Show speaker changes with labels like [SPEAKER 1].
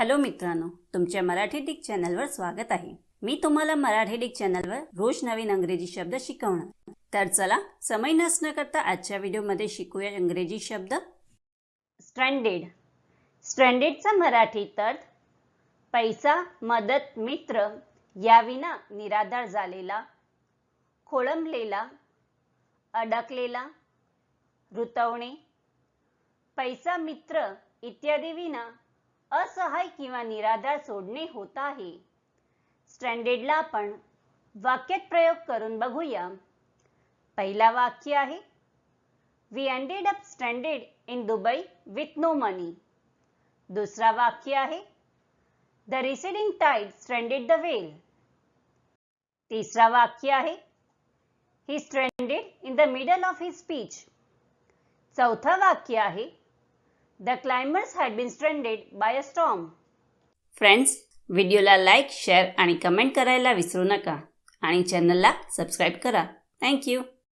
[SPEAKER 1] Hello मित्रांनो तुमच्या Marathi Dick चॅनलवर स्वागत आहे. मी तुम्हाला मराठी डिक चॅनलवर रोज नवीन अंग्रेजी शब्द शिकवणार. तर चला समय नसणं करता आजच्या व्हिडिओमध्ये शिकूया इंग्रजी शब्द. स्ट्रँडेड स्ट्रँडेडचा मराठी अर्थ पैसा मदत मित्र याविना निराधार झालेला खोळंबलेला अडकलेला रुतवणे पैसा मित्र इत्यादी विना असहाय किंवा निराधार सोडणे होत आहे. स्ट्रँडेडला आपण वाक्यात प्रयोग करून बघूया. पहिला वाक्य आहे. We ended up stranded in Dubai with no money दुसरा वाक्य आहे. The receding tide stranded the well तिसरा वाक्य आहे. He stranded in the middle of his speech चौथा वाक्य आहे. The climbers had been stranded by a storm friends व्हिडिओला लाईक शेअर आणि कमेंट करायला विसरू नका. आणि चॅनलला सबस्क्राईब करा. थँक्यू